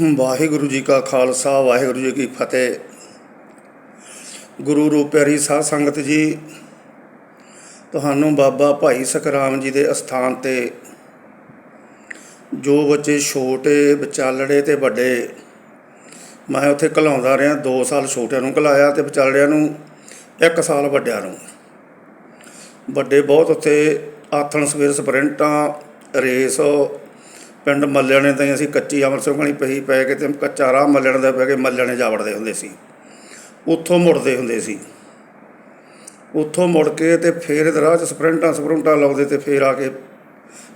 ਵਾਹਿਗੁਰੂ ਜੀ ਕਾ ਖਾਲਸਾ, ਵਾਹਿਗੁਰੂ ਜੀ ਕੀ ਫਤਿਹ। ਗੁਰੂ ਰੂਪ ਪਿਆਰੀ ਸਾਧ ਸੰਗਤ ਜੀ, ਤੁਹਾਨੂੰ ਬਾਬਾ ਭਾਈ ਸਤਰਾਮ ਜੀ ਦੇ ਅਸਥਾਨ ਤੇ, ਜੋ ਬੱਚੇ ਛੋਟੇ, ਵਿਚਾਲੜੇ ਤੇ ਵੱਡੇ, ਮੈਂ ਉੱਥੇ ਘਲਾਉਂਦਾ ਰਿਹਾ 2 ਸਾਲ ਛੋਟਿਆਂ ਨੂੰ ਘਲਾਇਆ ਤੇ ਵਿਚਾਲੜਿਆਂ ਨੂੰ 1 ਸਾਲ ਵੱਡਿਆਂ ਨੂੰ। ਵੱਡੇ ਬਹੁਤ ਉੱਥੇ ਆਥਣ, ਸਵੇਰ ਸਪਰਿੰਟਾਂ, ਰੇਸ ਪਿੰਡ ਮੱਲਿਆਣੇ ਤਾਈਂ ਅਸੀਂ ਕੱਚੀ ਅੰਮ੍ਰਿਤਸਰ ਗਲੀ ਪਹੀ ਪੈ ਕੇ ਤੇ ਕੱਚਾ ਰਾਹ ਮੱਲਿਆਣੇ ਦਾ ਪੈ ਕੇ ਮੱਲਿਆਣੇ ਜਾ ਵੜਦੇ ਹੁੰਦੇ ਸੀ। ਉੱਥੋਂ ਮੁੜਦੇ ਹੁੰਦੇ ਸੀ। ਉੱਥੋਂ ਮੁੜ ਕੇ ਤੇ ਫਿਰ ਇਹਦੇ ਰਾਹ 'ਚ ਸਪਰਿੰਟਾਂ ਸਪਰਿੰਟਾਂ ਲਾਉਂਦੇ ਤੇ ਫਿਰ ਆ ਕੇ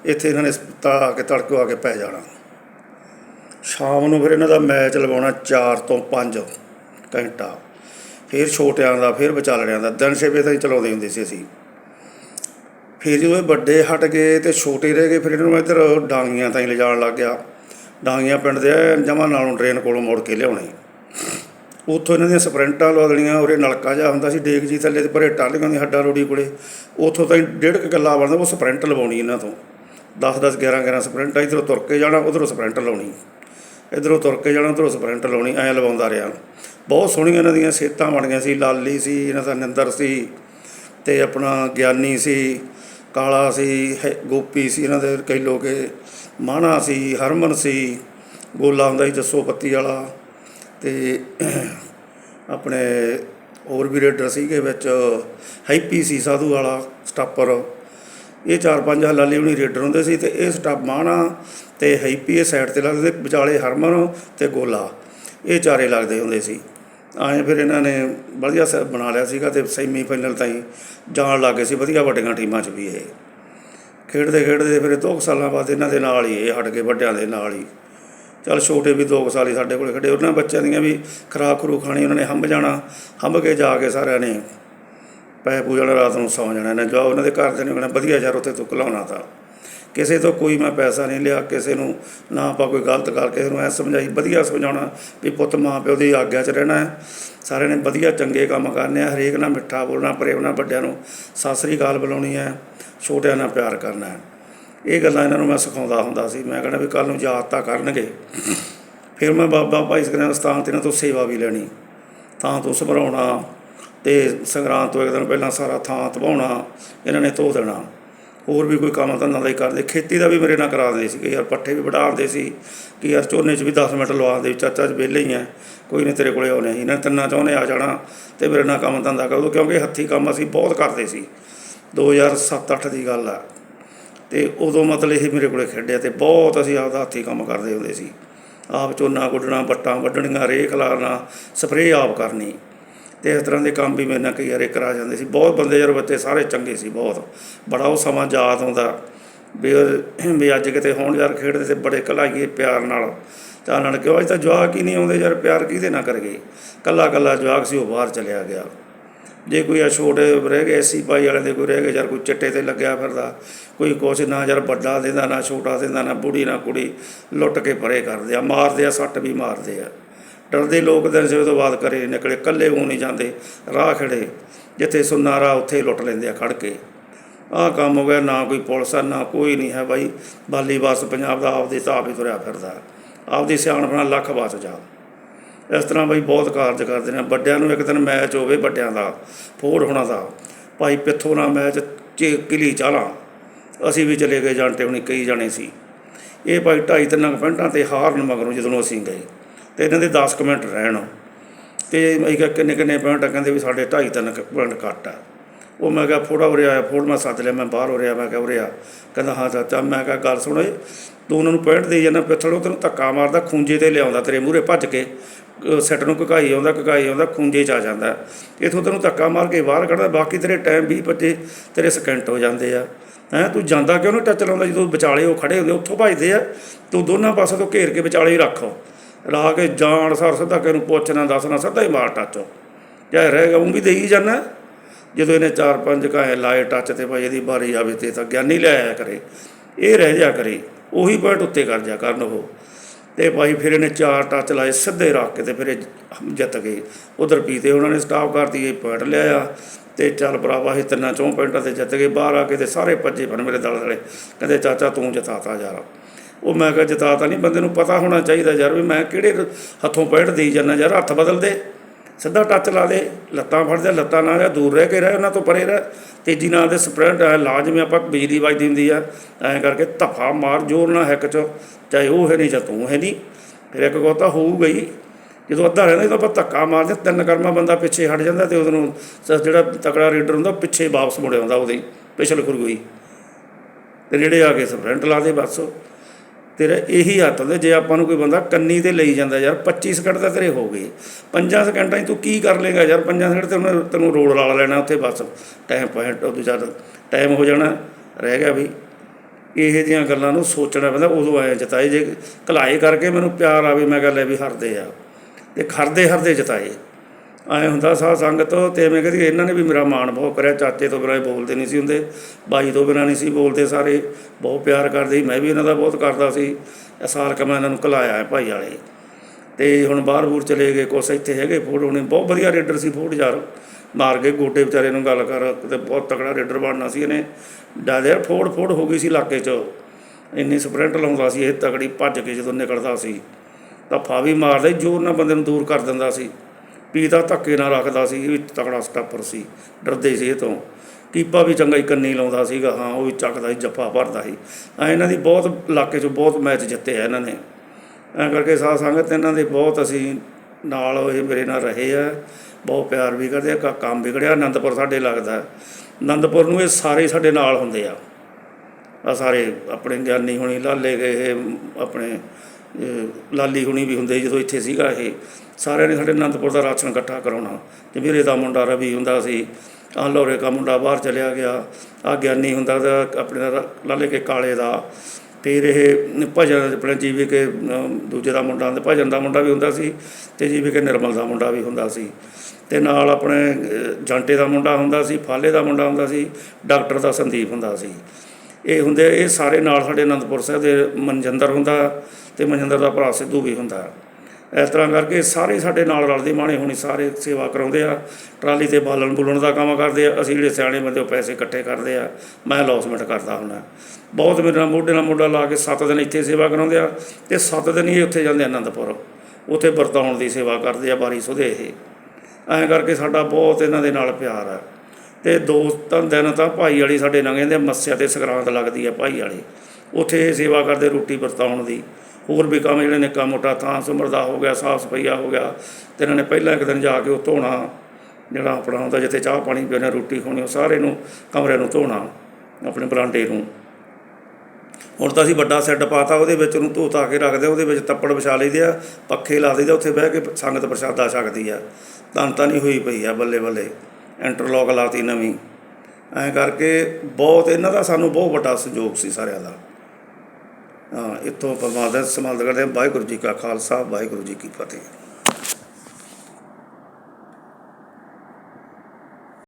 ਇੱਥੇ ਇਹਨਾਂ ਨੇ ਤਾ ਆ ਕੇ ਤੜਕੋ ਆ ਕੇ ਪੈ ਜਾਣਾ। ਸ਼ਾਮ ਨੂੰ ਫਿਰ ਇਹਨਾਂ ਦਾ ਮੈਚ ਲਗਾਉਣਾ 4 ਤੋਂ 5 ਘੰਟਾ। ਫਿਰ ਛੋਟਿਆਂ ਦਾ, ਫਿਰ ਵਿਚਾਲੜਿਆਂ ਦਾ। ਦਿਨ ਛੇ ਵਜੇ ਤਾਈਂ ਚਲਾਉਂਦੇ ਹੁੰਦੇ ਸੀ ਅਸੀਂ। ਫਿਰ ਜਦੋਂ ਇਹ ਵੱਡੇ ਹਟ ਗਏ ਤੇ ਛੋਟੇ ਰਹਿ ਗਏ, ਫਿਰ ਇਹਨਾਂ ਨੂੰ ਇੱਧਰ ਡਾਂਗੀਆਂ ਤਾਈਂ ਲਿਜਾਣ ਲੱਗ ਗਿਆ। ਡਾਂਗੀਆਂ ਪਿੰਡ ਦੇ ਜਮਾ ਨਾਲੋਂ ਡਰੇਨ ਕੋਲੋਂ ਮੋੜ ਕੇ ਲਿਆਉਣੇ। ਉੱਥੋਂ ਇਹਨਾਂ ਦੀਆਂ ਸਪਰਿੰਟਾਂ ਲਵਾ ਦੇਣੀਆਂ, ਉਰੇ ਨਲਕਾ ਜਿਹਾ ਹੁੰਦਾ ਸੀ ਡੇਕ ਜੀ ਥੱਲੇ ਤੇ ਭਰੇ ਟਾਲੀਆਂ ਦੀ ਹੱਡਾ ਰੋੜੀ ਕੋਲੇ। ਉੱਥੋਂ ਤਾਈਂ ਡੇਢ ਕੁ ਕਿੱਲਾ ਬਣਦਾ, ਉਹ ਸਪਰਿੰਟ ਲਵਾਉਣੀ ਇਹਨਾਂ ਤੋਂ। 10 10 11 11 ਸਪਰਿੰਟਾਂ, ਇੱਧਰੋਂ ਤੁਰ ਕੇ ਜਾਣਾ, ਉਧਰੋਂ ਸਪਰਿੰਟ ਲਾਉਣੀ। ਇੱਧਰੋਂ ਤੁਰ ਕੇ ਜਾਣਾ, ਉਧਰੋਂ ਸਪਰਿੰਟ ਲਾਉਣੀ, ਐਂ ਲਵਾਉਂਦਾ ਰਿਹਾ। ਬਹੁਤ ਸੋਹਣੀਆਂ ਇਹਨਾਂ ਦੀਆਂ ਸਿਹਤਾਂ ਬਣੀਆਂ ਸੀ, ਲਾਲੀ ਸੀ, ਇਹਨਾਂ ਦਾ ਨਿੰਦਰ ਸੀ ਤੇ ਆਪਣਾ ਗਿਆਨੀ ਸੀ। ਕਾਲਾ ਸੀ ਗੋਪੀ ਸੀ, ਇਹਨਾਂ ਦੇ ਕਈ ਲੋਕ ਮਾਣਾ ਸੀ, ਹਰਮਨ ਸੀ, ਗੋਲਾ ਹੁੰਦਾ ਸੀ ਜੱਸੋ ਪੱਤੀ ਵਾਲਾ ਤੇ ਆਪਣੇ ਹੋਰ ਵੀ ਰੇਡਰ ਸੀਗੇ ਵਿੱਚ ਹੈਪੀ ਸੀ, ਸਾਧੂ ਵਾਲਾ, ਸਟਾਪਰ। ਇਹ ਚਾਰ ਪੰਜ ਹਲਾਲੀ ਹੁਣੀ ਰੇਡਰ ਹੁੰਦੇ ਸੀ ਤੇ ਇਹ ਸਟਾਪ ਮਾਣਾ ਤੇ ਹੈਪੀ ਇਹ ਸਾਈਡ ਤੇ ਲੱਗਦੇ ਵਿਚਾਲੇ ਹਰਮਨ ਤੇ ਗੋਲਾ। ਇਹ ਚਾਰੇ ਲੱਗਦੇ ਹੁੰਦੇ ਸੀ। ਆਏ ਫਿਰ ਇਹਨਾਂ ਨੇ ਵਧੀਆ ਸ ਬਣਾ ਲਿਆ ਸੀਗਾ ਤੇ ਸੈਮੀ ਫਾਈਨਲ ਤਾਈਂ ਜਾਣ ਲੱਗੇ ਸੀ, ਵਧੀਆ ਵੱਡੀਆਂ ਟੀਮਾਂ 'ਚ ਵੀ ਇਹ। ਖੇਡਦੇ ਖੇਡਦੇ ਫਿਰ ਦੋ ਕੁ ਸਾਲਾਂ ਬਾਅਦ ਇਹਨਾਂ ਦੇ ਨਾਲ ਹੀ ਇਹ ਹਟ ਗਏ, ਵੱਡਿਆਂ ਦੇ ਨਾਲ ਹੀ। ਚੱਲ ਛੋਟੇ ਵੀ ਦੋ ਕੁ ਸਾਲ ਹੀ ਸਾਡੇ ਕੋਲ ਖੜੇ, ਉਹਨਾਂ ਬੱਚਿਆਂ ਦੀਆਂ ਵੀ ਖੁਰਾਕ ਖਰੂ ਖਾਣੀ ਉਹਨਾਂ ਨੇ ਹੰਬ ਜਾਣਾ ਹੰਬ ਕੇ ਜਾ ਕੇ ਸਾਰਿਆਂ ਨੇ ਪੈ ਪੂਜਣ ਰਾਤ ਨੂੰ ਸੌਂ ਜਾਣਾ ਨੇ ਜੋ ਉਹਨਾਂ ਦੇ ਘਰ ਦੇ ਨੇ ਕਹਿਣਾ, ਵਧੀਆ ਯਾਰ ਉੱਥੇ ਤੂੰ ਘਲਾਉਣਾ ਤਾਂ। ਕਿਸੇ ਤੋਂ ਕੋਈ ਮੈਂ ਪੈਸਾ ਨਹੀਂ ਲਿਆ, ਕਿਸੇ ਨੂੰ ਨਾ ਆਪਾਂ ਕੋਈ ਗਲਤ ਕਰ ਕਿਸੇ ਨੂੰ ਐ ਸਮਝਾਈ, ਵਧੀਆ ਸਮਝਾਉਣਾ ਵੀ ਪੁੱਤ ਮਾਂ ਪਿਓ ਦੀ ਆਗਿਆ 'ਚ ਰਹਿਣਾ ਹੈ। ਸਾਰਿਆਂ ਨੇ ਵਧੀਆ ਚੰਗੇ ਕੰਮ ਕਰਨੇ ਆ, ਹਰੇਕ ਨਾਲ ਮਿੱਠਾ ਬੋਲਣਾ, ਪ੍ਰੇਮ ਨਾਲ ਵੱਡਿਆਂ ਨੂੰ ਸਤਿ ਸ੍ਰੀ ਅਕਾਲ ਬੁਲਾਉਣੀ ਹੈ, ਛੋਟਿਆਂ ਨਾਲ ਪਿਆਰ ਕਰਨਾ ਹੈ। ਇਹ ਗੱਲਾਂ ਇਹਨਾਂ ਨੂੰ ਮੈਂ ਸਿਖਾਉਂਦਾ ਹੁੰਦਾ ਸੀ। ਮੈਂ ਕਹਿੰਦਾ ਵੀ ਕੱਲ ਨੂੰ ਯਾਦ ਤਾਂ ਕਰਨਗੇ। ਫਿਰ ਮੈਂ ਬਾਬਾ ਭਾਈ ਸਕਰੈਨ ਸਥਾਨ ਤੇ ਇਹਨਾਂ ਤੋਂ ਸੇਵਾ ਵੀ ਲੈਣੀ। ਥਾਂ ਤੋਂ ਸਭਰਾਉਣਾ ਤੇ ਸੰਗਰਾਂਦ ਤੋਂ ਇੱਕ ਦਿਨ ਪਹਿਲਾਂ ਸਾਰਾ ਥਾਂ ਧਵਾਉਣਾ ਇਹਨਾਂ ਨੇ ਧੋ ਦੇਣਾ। ਹੋਰ ਵੀ ਕੋਈ ਕੰਮ ਧੰਦਾ ਦਾ ਹੀ ਕਰਦੇ। ਖੇਤੀ ਦਾ ਵੀ ਮੇਰੇ ਨਾਲ ਕਰਾ ਦਿੰਦੇ ਸੀ ਕਿ ਯਾਰ, ਪੱਠੇ ਵੀ ਵਢਾਉਂਦੇ ਸੀ ਕਿ ਯਾਰ ਝੋਨੇ 'ਚ ਵੀ 10 ਮਿੰਟ ਲਵਾ ਦੇ ਚਾਚਾ 'ਚ ਵਿਹਲੇ ਹੀ ਆ, ਕੋਈ ਨਹੀਂ ਤੇਰੇ ਕੋਲੇ ਆਉਣੇ ਸੀ ਇਹਨਾਂ ਤਿੰਨਾਂ ਚਾਹੁੰਦੇ ਆ ਜਾਣਾ ਤੇ ਮੇਰੇ ਨਾਲ ਕੰਮ ਧੰਦਾ ਕਰੋ, ਕਿਉਂਕਿ ਹੱਥੀਂ ਕੰਮ ਅਸੀਂ ਬਹੁਤ ਕਰਦੇ ਸੀ। 2007-8 ਦੀ ਗੱਲ ਆ। ਤੇ ਉਦੋਂ ਮਤਲਬ ਇਹ ਮੇਰੇ ਕੋਲੇ ਖੇਡਿਆ ਤੇ ਬਹੁਤ ਅਸੀਂ ਆਪਦਾ ਹੱਥੀਂ ਕੰਮ ਕਰਦੇ ਹੁੰਦੇ ਸੀ। ਆਪ ਝੋਨਾ ਗੁੱਡਣਾ, ਬੱਟਾਂ ਵੱਢਣੀਆਂ ਰੇਹ ਖਲਾਰਨਾ ਸਪਰੇਅ ਆਪ ਕਰਨੀ। ਤੇ ਇਸ ਤਰ੍ਹਾਂ ਦੇ ਕੰਮ ਵੀ ਮੇਰੇ ਨਾਲ ਕਈ ਵਾਰੇ ਕਰਾ ਜਾਂਦੇ ਸੀ। ਬਹੁਤ ਬੰਦੇ ਯਾਰ ਬੱਚੇ ਸਾਰੇ ਚੰਗੇ ਸੀ, ਬਹੁਤ। ਬੜਾ ਉਹ ਸਮਾਂ ਯਾਦ ਆਉਂਦਾ। ਵੀ ਵੀ ਅੱਜ ਕਿਤੇ ਹੋਣ ਯਾਰ ਖੇਡਦੇ ਤੇ ਬੜੇ ਕਲਾਈਏ ਪਿਆਰ ਨਾਲ। ਤਾਂ ਨਾਲ ਕਿਉਂ ਅੱਜ ਤਾਂ ਜਵਾਕ ਹੀ ਨਹੀਂ ਆਉਂਦੇ ਯਾਰ, ਪਿਆਰ ਕਿਹਦੇ ਨਾਲ ਗਏ ਕੱਲਾ ਕੱਲਾ ਜਵਾਕ ਸੀ, ਉਹ ਬਾਹਰ ਚਲਿਆ ਗਿਆ। ਜੇ ਕੋਈ ਆ ਛੋਟੇ ਰਹਿ ਗਏ, ਐਸੀ ਪਾਈ ਵਾਲੇ ਦੇ ਕੋਈ ਰਹਿ ਗਏ, ਯਾਰ ਕੋਈ ਚਿੱਟੇ ਤੇ ਲੱਗਿਆ ਫਿਰਦਾ। ਕੋਈ ਕੁਛ ਨਾ ਯਾਰ ਵੱਡਾ ਦਿੰਦਾ, ਨਾ ਛੋਟਾ ਦਿੰਦਾ, ਨਾ ਬੁੜੀ, ਨਾ ਕੁੜੀ। ਲੁੱਟ ਕੇ ਪਰੇ ਕਰਦੇ ਆ, ਮਾਰਦੇ ਆ, ਸੱਟ ਵੀ ਮਾਰਦੇ ਆ। ਡਰਦੇ ਲੋਕ ਦਿਨ ਸਵੇਰ ਤੋਂ ਬਾਅਦ ਕਰੇ ਨਿਕਲੇ ਕੱਲੇ ਉਹ ਨਹੀਂ ਜਾਂਦੇ, ਰਾਹ ਖੜੇ, ਜਿੱਥੇ ਸੁਨਾਰਾ ਉੱਥੇ ਲੁੱਟ ਲੈਂਦੇ ਆ ਖੜ ਕੇ। ਆਹ ਕੰਮ ਹੋ ਗਿਆ, ਨਾ ਕੋਈ ਪੁਲਿਸ ਆ, ਨਾ ਕੋਈ ਨਹੀਂ ਹੈ ਬਾਈ। ਬਾਲੀ ਬਸ ਪੰਜਾਬ ਦਾ ਆਪਦੇ ਹਿਸਾਬ ਹੀ ਤੁਰਿਆ ਫਿਰਦਾ। ਆਪਦੀ ਸਿਆਣਪ ਨਾਲ ਲੱਖ ਬਸ ਜਾ। ਇਸ ਤਰ੍ਹਾਂ ਬਈ ਬਹੁਤ ਕਾਰਜ ਕਰਦੇ ਨੇ। ਵੱਡਿਆਂ ਨੂੰ ਇੱਕ ਦਿਨ ਮੈਚ ਹੋਵੇ ਵੱਡਿਆਂ ਦਾ ਫੋੜ ਹੋਣਾ ਦਾ। ਭਾਈ ਪਿੱਥੋਂ ਨਾਲ ਮੈਚ ਚ ਕਿਲੀ ਚਾਲਾਂ। ਅਸੀਂ ਵੀ ਚਲੇ ਗਏ ਜਾਂਟੇ, ਹੁਣੀ ਕਈ ਜਾਣੇ ਸੀ। ਇਹ ਭਾਈ ਢਾਈ ਤਿੰਨਾਂ ਕੁ ਮਿੰਟਾਂ ਤੇ ਹਾਰਨ ਮਗਰੋਂ ਜਦੋਂ ਅਸੀਂ ਗਏ। ਤੇ ਇਹਨਾਂ ਦੇ 10 ਕੁ ਮਿੰਟ ਰਹਿਣ। ਤੇ ਮੈਂ ਕਿਹਾ ਕਿੰਨੇ ਕਿੰਨੇ ਪੁਆਇੰਟ ਆ ਕਹਿੰਦੇ ਵੀ ਸਾਡੇ ਢਾਈ ਤਿੰਨ ਕੁ ਪੁਆਇੰਟ ਘੱਟ ਆ। ਉਹ ਮੈਂ ਕਿਹਾ ਫੋੜਾ ਉਰੇ ਆਇਆ, ਫੋੜ ਮੈਂ ਸੱਦ ਲਿਆ, ਮੈਂ ਬਾਹਰ ਹੋ ਰਿਹਾ ਮੈਂ ਕਿਹਾ ਉਰੇ ਆ। ਕਹਿੰਦਾ, ਹਾਂ ਚਾਚਾ ਮੈਂ ਕਿਹਾ ਗੱਲ ਸੁਣ ਓਏ, ਤੂੰ ਉਹਨਾਂ ਨੂੰ ਪੁਆਇੰਟ ਦੇਈ ਜਾਂਦਾ ਪਿੱਛੜੋਂ ਤੈਨੂੰ ਧੱਕਾ ਮਾਰਦਾ ਖੂੰਜੇ ਤੇ ਲਿਆਉਂਦਾ ਤੇਰੇ ਮੂਹਰੇ ਭੱਜ ਕੇ। ਸੈੱਟ ਨੂੰ ਕਕਾਈ ਆਉਂਦਾ, ਘਕਾਈ ਆਉਂਦਾ ਖੂੰਜੇ 'ਚ ਆ ਜਾਂਦਾ। ਇਥੋਂ ਤੈਨੂੰ ਧੱਕਾ ਮਾਰ ਕੇ ਬਾਹਰ ਕੱਢਦਾ, ਬਾਕੀ ਤੇਰੇ ਟਾਈਮ 20 25 ਤੇਰੇ ਸਕਿੰਟ ਹੋ ਜਾਂਦੇ ਆ। ਹੈਂ, ਤੂੰ ਜਾਂਦਾ ਕਿਉਂ ਨਹੀਂ ਟੱਚ ਲਾਉਂਦਾ, ਜਦੋਂ ਵਿਚਾਲੇ ਉਹ ਖੜੇ ਹੁੰਦੇ, ਉੱਥੋਂ ਭੱਜਦੇ ਆ। ਤੂੰ ਦੋਨਾਂ ਪਾਸੇ ਤੋਂ ਘੇਰ ਕੇ ਵਿਚਾਲੇ ਹੀ ਰੱਖ। ਰਾਹ ਕੇ ਜਾਣ ਸਰ ਸਿੱਧਾ ਕਿਸੇ ਨੂੰ ਪੁੱਛਣਾ ਦੱਸਣਾ ਸਿੱਧਾ ਹੀ ਮਾਰ ਟੱਚ ਚਾਹੇ ਰਹਿ ਗਿਆ, ਉਹ ਵੀ ਦੇਈ ਜਾਣਾ ਜਦੋਂ ਇਹਨੇ ਚਾਰ ਪੰਜ ਕਾਏ ਲਾਏ ਟੱਚ ਤੇ ਭਾਈ ਇਹਦੀ ਬਾਰੀ ਆਵੇ ਤੇ ਤਾਂ ਗਿਆਨੀ ਲੈ ਆਇਆ ਕਰੇ। ਇਹ ਰਹਿ ਜਾ ਕਰੇ, ਉਹੀ ਪੁਆਇੰਟ ਉੱਤੇ ਕਰ ਜਾ ਕਰਨ ਉਹ। ਤੇ ਭਾਈ ਫਿਰ ਇਹਨੇ ਚਾਰ ਟੱਚ ਲਾਏ, ਸਿੱਧੇ ਰੱਖ ਕੇ ਤੇ ਫਿਰ ਇਹ ਜਿੱਤ ਗਏ। ਉਧਰ ਪੀਤੇ ਉਹਨਾਂ ਨੇ ਸਟਾਪ ਕਰਤੀ ਇਹ ਪੁਆਇੰਟ ਲਿਆਇਆ ਤੇ ਚੱਲ ਭਰਾਵਾ, ਇਹ ਤਿੰਨਾਂ ਚੌਂ ਪੁਆਇੰਟਾਂ ਤੇ ਜਿੱਤ ਗਏ। ਬਾਹਰ ਆ ਕੇ ਤੇ ਸਾਰੇ ਭੱਜੇ ਫਿਰ ਮੇਰੇ ਦਲ ਵਾਲੇ। ਕਹਿੰਦੇ, ਚਾਚਾ ਤੂੰ ਜਿਤਾਤਾ ਯਾਰ। ਉਹ ਮੈਂ ਕਿਹਾ ਜਿਤਾ ਤਾਂ ਨਹੀਂ, ਬੰਦੇ ਨੂੰ ਪਤਾ ਹੋਣਾ ਚਾਹੀਦਾ ਯਾਰ ਵੀ ਮੈਂ ਕਿਹੜੇ ਹੱਥੋਂ ਪੈੜ ਦੇਈ ਜਾਂਦਾ ਯਾਰ, ਹੱਥ ਬਦਲ ਦੇ, ਸਿੱਧਾ ਟੱਚ ਲਾ ਦੇ, ਲੱਤਾਂ ਫੜ ਦੇ, ਲੱਤਾਂ ਨਾਲ ਜਾਂ ਦੂਰ ਰਹਿ ਕੇ ਰਹਿ, ਉਹਨਾਂ ਤੋਂ ਪਰੇ ਰਹਿ। ਤੇਜ਼ੀ ਨਾਲ ਦੇ ਸਪ੍ਰਿੰਟ ਹੈ ਲਾਜ਼ਮੀ ਆਪਾਂ ਬਿਜਲੀ ਵੱਜਦੀ ਹੁੰਦੀ ਆ, ਐਂ ਕਰਕੇ ਧੱਫਾ ਮਾਰ, ਜ਼ੋਰ ਨਾਲ ਹੈਕ ਚ, ਚਾਹੇ ਉਹ ਹੈ ਨਹੀਂ ਜਾਂ ਤੂੰ ਹੈ ਨਹੀਂ। ਫਿਰ ਇੱਕ ਗੱਲ ਤਾਂ ਹੋਊਗਾ ਹੀ ਜਦੋਂ ਅੱਧਾ ਰਹਿੰਦਾ, ਜਦੋਂ ਆਪਾਂ ਧੱਕਾ ਮਾਰਦੇ, ਤਿੰਨ ਕਰਮਾ ਬੰਦਾ ਪਿੱਛੇ ਹਟ ਜਾਂਦਾ ਤੇ ਉਹਨੂੰ ਸ- ਜਿਹੜਾ ਤਕੜਾ ਰੀਡਰ ਹੁੰਦਾ ਪਿੱਛੇ ਵਾਪਸ ਮੁੜ ਆਉਂਦਾ ਉਹਦੇ ਪਿਛਲ ਖੁਰਗੋਈ। ਤੇ ਨੇੜੇ ਆ ਕੇ ਸਪ੍ਰਿੰਟ ਲਾ ਦੇ ਬਸ। ਤੇਰਾ ਇਹੀ ਹੱਥ ਹੁੰਦਾ ਜੇ ਆਪਾਂ ਨੂੰ ਕੋਈ ਬੰਦਾ ਕੰਨੀ ਤੇ ਲਈ ਜਾਂਦਾ ਯਾਰ 25 ਸਕਿੰਟ ਤਾਂ ਤੇਰੇ ਹੋ ਗਏ। 5 ਸਕਿੰਟਾਂ 'ਚ ਤੂੰ ਕੀ ਕਰ ਲੇਗਾ ਯਾਰ? 5 ਸਕਿੰਟ ਤੇ ਉਹਨੇ ਤੈਨੂੰ ਰੋਡ ਲਾ ਲੈਣਾ ਉੱਥੇ ਬਸ। ਟਾਈਮ ਪੁਆਇੰਟ ਉਹ ਦੂਜਾ ਟਾਈਮ ਹੋ ਜਾਣਾ, ਰਹਿ ਗਿਆ ਵੀ ਇਹ ਜਿਹੀਆਂ ਗੱਲਾਂ ਨੂੰ ਸੋਚਣਾ ਪੈਂਦਾ, ਉਦੋਂ ਆਇਆ ਜਤਾਏ। ਜੇ ਘਲਾਏ ਕਰਕੇ ਮੈਨੂੰ ਪਿਆਰ ਆਵੇ, ਮੈਂ ਗੱਲ ਹੈ ਵੀ ਹਰਦੇ ਆ। ਤੇ ਖਰਦੇ ਹਰਦੇ ਜਤਾਏ। ਆਏ ਹੁੰਦਾ ਸਾਧ ਸੰਗਤ, ਤੇ ਮੈਂ ਕਹਿੰਦੀ ਇਹਨਾਂ ਨੇ ਵੀ ਮੇਰਾ ਮਾਣ ਬਹੁਤ ਕਰਿਆ, ਚਾਚੇ ਤੋਂ ਬਿਨਾਂ ਬੋਲਦੇ ਨਹੀਂ ਸੀ ਹੁੰਦੇ, ਬਾਈ ਤੋਂ ਬਿਨਾਂ ਨਹੀਂ ਸੀ ਬੋਲਦੇ ਸਾਰੇ, ਬਹੁਤ ਪਿਆਰ ਕਰਦੇ ਮੈਂ ਵੀ ਇਹਨਾਂ ਦਾ ਬਹੁਤ ਕਰਦਾ ਸੀ, ਇਹ ਸਾਲ ਕ ਮੈਂ ਇਹਨਾਂ ਨੂੰ ਘਲਾਇਆ ਹੈ ਭਾਈ ਵਾਲੇ। ਤੇ ਹੁਣ ਬਾਹਰ ਬੂਰ ਚਲੇ ਗਏ, ਕੁਛ ਇੱਥੇ ਹੈਗੇ ਫੋਟੋ ਹੋਣੇ, ਬਹੁਤ ਵਧੀਆ ਰੇਡਰ ਸੀ ਫੋੜ ਯਾਰ, ਮਾਰ ਕੇ ਗੋਡੇ ਵਿਚਾਰੇ ਨੂੰ ਗੱਲ ਕਰ, ਤੇ ਬਹੁਤ ਤਕੜਾ ਰੇਡਰ ਬਣਨਾ ਸੀ ਇਹਨੇ। ਡਾਲਿਆ ਫੋੜ ਫੋੜ ਹੋ ਗਈ ਸੀ ਇਲਾਕੇ 'ਚ, ਇੰਨੀ ਸਪ੍ਰਿੰਟ ਲਾਉਂਦਾ ਸੀ, ਇਹ ਤਕੜੀ ਭੱਜ ਕੇ ਜਦੋਂ ਨਿਕਲਦਾ ਸੀ ਧੱਫਾ ਵੀ ਮਾਰਦਾ ਸੀ, ਜ਼ੋਰ ਨਾਲ ਬੰਦੇ ਨੂੰ ਦੂਰ ਕਰ ਦਿੰਦਾ ਸੀ। ਪੀਤਾ ਧੱਕੇ ਨਾਲ ਰੱਖਦਾ ਸੀ, ਇਹ ਵੀ ਤਕੜਾ ਸਟਾਪਰ ਸੀ, ਡਰਦੇ ਸੀ ਇਹ ਤੋਂ। ਕੀਪਾ ਵੀ ਚੰਗਾ ਹੀ ਕੰਨੀ ਲਾਉਂਦਾ ਸੀਗਾ, ਹਾਂ, ਉਹ ਵੀ ਚੱਕਦਾ ਸੀ, ਜੱਫਾ ਭਰਦਾ ਸੀ। ਐ ਇਹਨਾਂ ਦੀ ਬਹੁਤ ਇਲਾਕੇ 'ਚ ਬਹੁਤ ਮੈਚ ਜਿੱਤੇ ਆ ਇਹਨਾਂ ਨੇ। ਐਂ ਕਰਕੇ ਸਾਧ ਸੰਗਤ, ਇਹਨਾਂ ਦੇ ਬਹੁਤ ਅਸੀਂ ਨਾਲ ਇਹ ਮੇਰੇ ਨਾਲ ਰਹੇ ਆ, ਬਹੁਤ ਪਿਆਰ ਵੀ ਕਰਦੇ ਆ ਕੰਮ ਵਿਗੜਿਆ, ਆਨੰਦਪੁਰ ਸਾਡੇ ਲੱਗਦਾ। ਆਨੰਦਪੁਰ ਨੂੰ ਇਹ ਸਾਰੇ ਸਾਡੇ ਨਾਲ ਹੁੰਦੇ ਆ। ਆ ਸਾਰੇ ਆਪਣੇ ਗਿਆਨੀ ਹੁਣੀ, ਲਾਲੇ ਗਏ, ਇਹ ਆਪਣੇ ਲਾਲੀ ਹੁਣੀ ਵੀ ਹੁੰਦੇ ਜਦੋਂ ਇੱਥੇ ਸੀਗਾ ਇਹ। ਸਾਰਿਆਂ ਨੇ ਸਾਡੇ ਅਨੰਦਪੁਰ ਦਾ ਰਾਸ਼ਨ ਇਕੱਠਾ ਕਰਾਉਣਾ। ਤੇ ਵੀਰੇ ਦਾ ਮੁੰਡਾ ਰਵੀ ਹੁੰਦਾ ਸੀ। ਆਹ ਲੋਰੇ ਦਾ ਮੁੰਡਾ ਬਾਹਰ ਚਲਿਆ ਗਿਆ। ਆ ਗਿਆਨੀ ਹੁੰਦਾ ਦਾ ਆਪਣੇ ਦਾ ਲਾਲੇ ਕੇ ਕਾਲੇ ਦਾ। ਫਿਰ ਇਹ ਭਜਨ ਆਪਣੇ ਜੀਵੇ ਕੇ ਦੂਜੇ ਦਾ ਮੁੰਡਾ ਹੁੰਦਾ, ਭਜਨ ਦਾ ਮੁੰਡਾ ਵੀ ਹੁੰਦਾ ਸੀ ਤੇ ਜੀਵੇ ਕੇ ਨਿਰਮਲ ਦਾ ਮੁੰਡਾ ਵੀ ਹੁੰਦਾ ਸੀ। ਤੇ ਨਾਲ ਆਪਣੇ ਜੰਟੇ ਦਾ ਮੁੰਡਾ ਹੁੰਦਾ ਸੀ, ਫਾਲੇ ਦਾ ਮੁੰਡਾ ਹੁੰਦਾ ਸੀ, ਡਾਕਟਰ ਦਾ ਸੰਦੀਪ ਹੁੰਦਾ ਸੀ। ਇਹ ਹੁੰਦੇ ਇਹ ਸਾਰੇ ਨਾਲ ਸਾਡੇ ਅਨੰਦਪੁਰ ਸਾਹਿਬ ਦੇ ਮਨਜਿੰਦਰ ਹੁੰਦਾ ਤੇ ਮਨਜਿੰਦਰ ਦਾ ਭਰਾ ਸਿੱਧੂ ਵੀ ਹੁੰਦਾ। ਇਸ ਤਰ੍ਹਾਂ ਕਰਕੇ ਸਾਰੇ ਸਾਡੇ ਨਾਲ ਰਲਦੇ ਮਾਣੇ ਹੋਣੀ, ਸਾਰੇ ਸੇਵਾ ਕਰਾਉਂਦੇ ਆ, ਟਰਾਲੀ ਤੇ ਬਾਲਣ ਬੁਲਣ ਦਾ ਕੰਮ ਕਰਦੇ ਆ, ਅਸੀਂ ਜਿਹੜੇ ਸਿਆਣੇ ਬੰਦੇ ਉਹ ਪੈਸੇ ਇਕੱਠੇ ਕਰਦੇ ਆ, ਮੈਂ ਲੌਸਮੈਂਟ ਕਰਦਾ ਹੁੰਦਾ। ਬਹੁਤ ਮੇਰੇ ਨਾਲ ਮੋਢੇ ਨਾਲ ਮੋਢਾ ਲਾ ਕੇ 7 ਦਿਨ ਇੱਥੇ ਸੇਵਾ ਕਰਾਉਂਦੇ ਆ ਤੇ 7 ਦਿਨ ਹੀ ਉੱਥੇ ਜਾਂਦੇ ਆ ਆਨੰਦਪੁਰ ਉੱਥੇ ਵਰਤਾਉਣ ਦੀ ਸੇਵਾ ਕਰਦੇ ਆ, ਬਾਰੀ ਸੁਦੇ ਇਹ। ਐਂ ਕਰਕੇ ਸਾਡਾ ਬਹੁਤ ਇਹਨਾਂ ਦੇ ਨਾਲ ਪਿਆਰ ਆ। ਤੇ ਦੋ ਤਿੰਨ ਦਿਨ ਤਾਂ ਭਾਈ ਵਾਲੀ ਸਾਡੇ ਲੰਘੇ ਦੇ ਮੱਸਿਆ ਤੇ ਸੰਗਰਾਂਦ ਲੱਗਦੀ ਆ ਭਾਈ ਵਾਲੀ। ਉੱਥੇ ਇਹ ਸੇਵਾ ਕਰਦੇ ਰੋਟੀ ਵਰਤਾਉਣ ਦੀ। ਹੋਰ ਵੀ ਕੰਮ ਜਿਹੜੇ ਨਿੱਕਾ ਮੋਟਾ ਥਾਂ ਸੁਮਰਦਾ ਹੋ ਗਿਆ ਸਾਫ਼ ਸਫਾਈਆ ਹੋ ਗਿਆ ਤੇ ਇਹਨਾਂ ਨੇ ਪਹਿਲਾਂ ਇੱਕ ਦਿਨ ਜਾ ਕੇ ਉਹ ਧੋਣਾ ਜਿਹੜਾ ਆਪਣਾ ਹੁੰਦਾ ਜਿੱਥੇ ਚਾਹ ਪਾਣੀ ਪੀਣਾ ਰੋਟੀ ਖਾਣੀ ਉਹ ਸਾਰੇ ਨੂੰ ਕਮਰੇ ਨੂੰ ਧੋਣਾ ਆਪਣੇ ਬਰਾਂਡੇ ਨੂੰ। ਹੁਣ ਤਾਂ ਅਸੀਂ ਵੱਡਾ ਸੈੱਟ ਪਾਤਾ ਉਹਦੇ ਵਿੱਚ ਉਹਨੂੰ ਧੋ ਧਾ ਕੇ ਰੱਖਦੇ ਉਹਦੇ ਵਿੱਚ ਤੱਪੜ ਵਿਛਾ ਲਈਦੇ ਆ ਪੱਖੇ ਲਾ ਦਈਦੇ ਆ, ਉੱਥੇ ਬਹਿ ਕੇ ਸੰਗਤ ਪ੍ਰਸ਼ਾਦਾ ਛਕਦੀ ਆ। ਤਾਂ ਤਾਂ ਨਹੀਂ ਹੋਈ ਪਈ ਆ ਬੱਲੇ ਬੱਲੇ। ਇੰਟਰਲੋਕ ਲਾਤੀ ਨਵੀਂ। ਐਂ ਕਰਕੇ ਬਹੁਤ, ਇਹਨਾਂ ਦਾ ਸਾਨੂੰ ਬਹੁਤ ਵੱਡਾ ਸਹਿਯੋਗ ਸੀ ਸਾਰਿਆਂ ਦਾ। ਹਾਂ, ਇੱਥੋਂ ਪਰਮਾਤਮਾ ਸਮਾਲ ਕਰਦੇ ਹਾਂ। ਵਾਹਿਗੁਰੂ ਜੀ ਕਾ ਖਾਲਸਾ, ਵਾਹਿਗੁਰੂ ਜੀ ਕੀ ਫਤਿਹ।